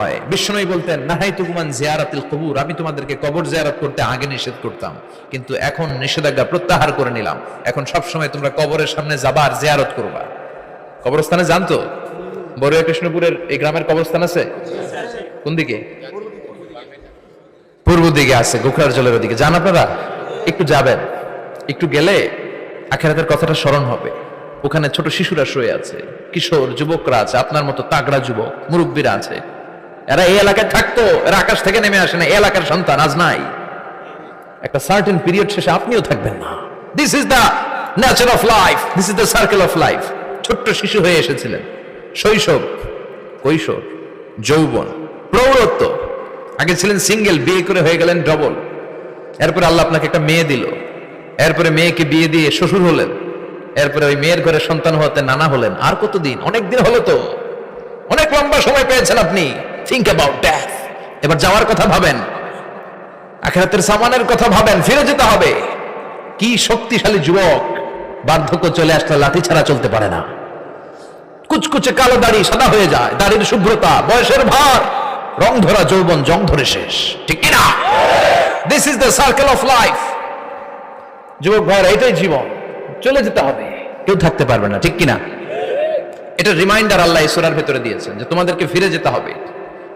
হয়। বলতেন নাহাই তুকুমান জিয়ারাতিল কবুর, আমি তোমাদেরকে কবর জিয়ারত করতে আগে নিষেধ করতাম, কিন্তু এখন নিষেধাজ্ঞা প্রত্যাহার করে নিলাম। এখন সব সময় তোমরা কবরের সামনে যাবার জিয়ারত করবা। কবরস্থানে জানতো কৃষ্ণপুরের এই গ্রামের কবরস্থান আছে? কোন দিকে? পূর্ব দিকে আছে, গোখরার জলের ওদিকে। যান আপনারা, একটু যাবেন। একটু গেলে আখেরাতের কথাটা স্মরণ হবে। ওখানে ছোট শিশুরা শুয়ে আছে, কিশোর, যুবকরা আছে, আপনার মতো তাগড়া যুবক, মুরব্বীরা আছে। এরা এই এলাকায় থাকতো, এরা আকাশ থেকে নেমে আসে না এলাকার সন্তান আজ নাই। একটা সার্টেন পিরিয়ড শেষে আপনিও থাকবেন না। This is the nature of life this is the circle of life ছোট্ট শিশু হয়ে এসেছিলেন। শৈশব, কৈশোর, যৌবন, প্রৌঢ়ত্ব। আগে ছিলেন সিঙ্গেল বিয়ে করে হয়ে গেলেন ডবল এরপরে আল্লাহ আপনাকে একটা মেয়ে দিল। এরপরে মেয়েকে বিয়ে দিয়ে শ্বশুর হলেন। এরপরে ওই মেয়ের ঘরে সন্তান হতে নানা হলেন। আর কতদিন? অনেক দিন হলো তো। অনেক লম্বা সময় পেয়েছেন আপনি। থিঙ্ক অ্যাবাউট ডেথ এবার যাওয়ার কথা ভাবেন। আখেরাতের সামানের কথা ভাবেন। ফিরে যেতে হবে। কি শক্তিশালী যুবক। বার্ধক্য চলে আসলে লাঠি ছাড়া চলতে পারে না। কুচকুচে কালো দাড়ি সাদা হয়ে যায়। দাড়ির শুভ্রতা, বয়সের ভার। রং ধরা যৌবন, জং ধরে শেষ। ঠিক কিনা this is the circle of life যুবক ভাইয়ের এটাই জীবন। চলে যেতে হবে। কেউ থাকতে পারবে না। ঠিক কিনা এটা রিমাইন্ডার আল্লাহ ইসুরার ভেতরে দিয়েছেন যে তোমাদেরকে ফিরে যেতে হবে।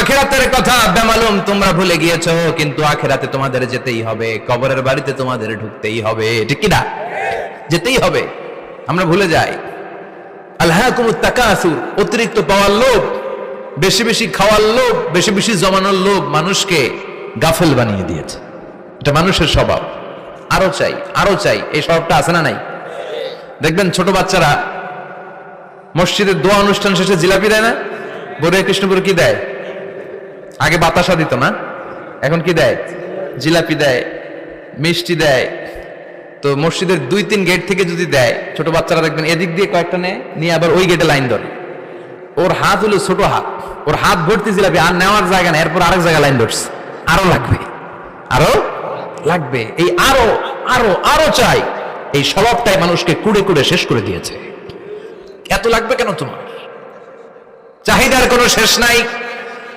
আখেরাতের কথা বেমালুম তোমরা ভুলে গিয়েছো, কিন্তু আখেরাতে তোমাদের যেতেই হবে, কবরের বাড়িতে তোমাদের ঢুকতেই হবে, ঠিক কিনা যেতেই হবে, আমরা ভুলে যাই। আল্লাহ তাকাসুর অতিরিক্ত পাওয়ার লোভ, বেশি বেশি খাওয়ার লোভ, বেশি বেশি জমানোর লোভ মানুষকে গাফেল বানিয়ে দিয়েছে। এটা মানুষের স্বভাব। আরও চাই আরও চাই, এই স্বভাবটা আছে না নাই? দেখবেন ছোট বাচ্চারা মসজিদের দোয়া অনুষ্ঠান শেষে জিলাপি দেয় না? বড়িয়া কৃষ্ণপুর কি দেয়? আগে বাতাসা দিত না, এখন কি দেয়? জিলাপি দেয়, মিষ্টি দেয়। তো মসজিদের দুই তিন গেট থেকে যদি দেয়, ছোট বাচ্চারা দেখবেন এদিক দিয়ে কয়েকটা নেয়, নিয়ে আবার ওই গেটে লাইন ধরে। ওর হাত হলো ছোট হাত, ওর হাত ভর্তি জিলাপি, আর নেওয়ার জায়গা নেই, এরপর আরেক জায়গায় লাইন ধরছে। আরও লাগবে আরও লাগবে। এই আরও আরও আরও চাই। এই স্বভাবটাই মানুষকে কুড়ে কুড়ে শেষ করে দিয়েছে। এত লাগবে কেন তোমার? চাহিদার কোনো শেষ নাই।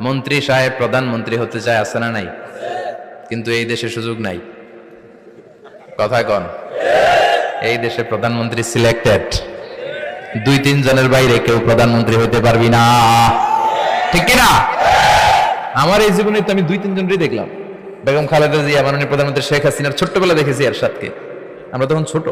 মন্ত্রী সাহেব, প্রধানমন্ত্রী হতে চায় আছে না নাই? কিন্তু এই দেশে সুযোগ নাই। কথা কন। এই দেশে প্রধানমন্ত্রী সিলেক্টেড দুই তিন জনের বাইরে কেউ প্রধানমন্ত্রী হতে পারবি না। ঠিক কিনা? আমার এই জীবনে তো আমি দুই তিন জনই দেখলাম। বেগম খালেদা জিয়া, মাননীয় প্রধানমন্ত্রী শেখ হাসিনার ছোট্টবেলা দেখেছি এরশাদকে। আমরা তখন ছোট।